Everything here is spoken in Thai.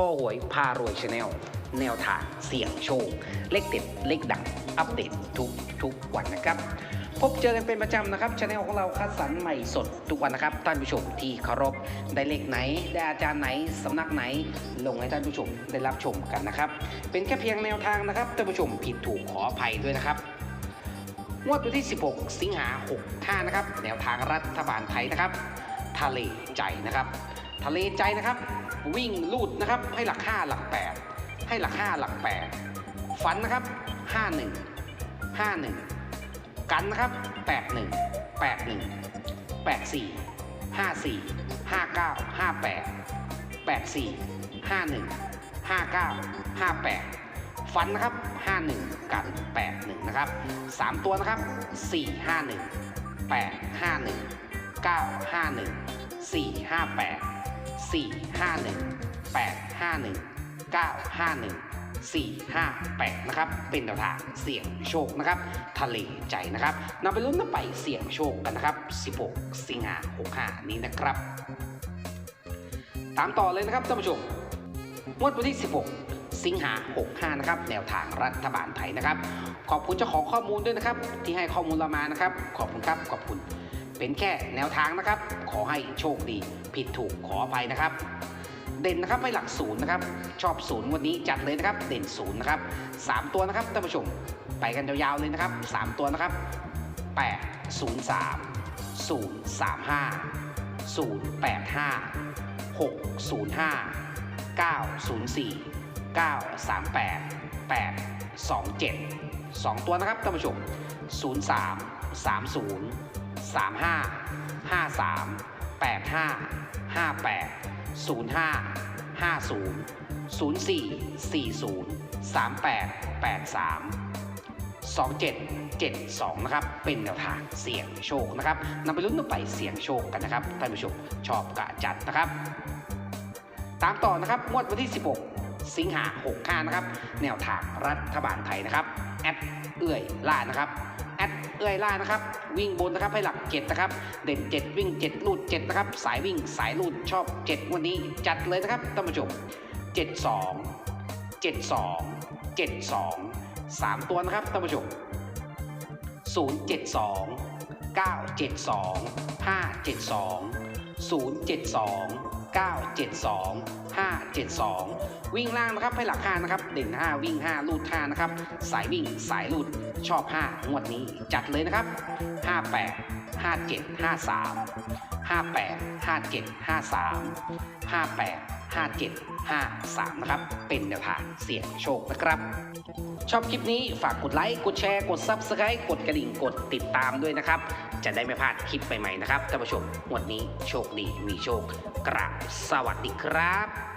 ข้อหวยพารวยชาแนลแนวทางเสี่ยงโชค เลขเด็ดเลขดัง อัปเดตทุกทุกวันนะครับ พบเจอกันเป็นประจำนะครับชาแนลของเราคัดสรรใหม่สดทุกวันนะครับ ท่านผู้ชมที่เคารพได้เลขไหน ได้อาจารย์ไหนสำนักไหน ลงให้ท่านผู้ชมได้รับชมกันนะครับ เป็นแค่เพียงแนวทางนะครับท่านผู้ชมผิดถูกขออภัยด้วยนะครับงวดวันที่ 16 สิงหา65นะครับ แนวทางรัฐบาลไทยนะครับ ทะเลใจนะครับ ทะเลใจนะครับ วิ่งลูดนะครับ ให้หลัก 5 หลัก 8 ให้หลัก 5 หลัก 8 ฝันนะครับ 51 51 กันนะครับ 81 81 84 54 59 58 84 51 59 58 ฟันนะครับ 51 กัน 81 นะครับ 3 ตัวนะครับ 451 851 951 458 451 851 951 458 นะครับ เป็นแนวทางเสี่ยงโชคนะครับ ทะเลใจนะครับนำไปลุ้นนำไปเสี่ยงโชคกันนะครับ 16 สิงหา65 นี้นะครับ ตามต่อเลยนะครับท่านผู้ชมงวดวันที่ 16 สิงหา65 นะครับ แนวทางรัฐบาลไทยนะครับ ขอบคุณเจ้าของข้อมูลด้วยนะครับ ที่ให้ข้อมูลเรามานะครับ ขอบคุณครับ ขอบคุณ เป็นแค่แนวทางนะครับ ขอให้โชคดี ผิดถูกขออภัยนะครับ เด่นนะครับไปหลักศูนย์นะครับ ชอบศูนย์วันนี้จัดเลยนะครับ เด่นศูนย์นะครับสามตัวนะครับท่านผู้ชมไปกันยาวๆเลยนะครับสามตัวนะครับ8 0 3 0 3 5 0 8 5 6 0 5 9 0 4 9 3 8 8 2 7 2ตัวนะครับท่านผู้ชม 2 ตัวนะครับท่านผู้ชม 0 3 3 0 3 5 5 3 8 5 5 8 0 5 5 0 0 4 4 0 3 8 8 3 2772 นะครับ เป็นแนวทางเสี่ยงโชคนะครับนำไปลุ้นนำไปเสี่ยงโชคกันนะครับท่านผู้ชมชอบกะจัดนะครับ ตามต่อนะครับงวดวันที่ 16 สิงหา65นะครับ แนวทางรัฐบาลไทยนะครับแอดเอื้อยล่านะครับแอดเอื้อยล่านะครับ วิ่งบนนะครับให้หลัก7นะครับ เด่น7วิ่ง7ลูด7นะครับ สายวิ่งสายลูดชอบ7วันนี้จัดเลยนะครับท่านผู้ชม72 72 72 3ตัวนะครับท่านผู้ชม072 972 572 072 972 572 วิ่งล่างนะครับให้หลัก5นะครับเด่น5 วิ่ง 5 ลูด5นะครับสายวิ่งสายลูดชอบ 5 งวดนี้จัดเลยนะครับ 58 57 53 58 57 53 58 57 53 นะครับ เป็นแนวทางเสี่ยงโชคนะครับ ชอบคลิปนี้ฝากกดไลค์กดแชร์กด Subscribe กดกระดิ่งกดติดตามด้วยนะครับ จะได้ไม่พลาดคลิปใหม่ๆนะครับท่านผู้ชมวันนี้โชคดีมีโชคกราบสวัสดีครับ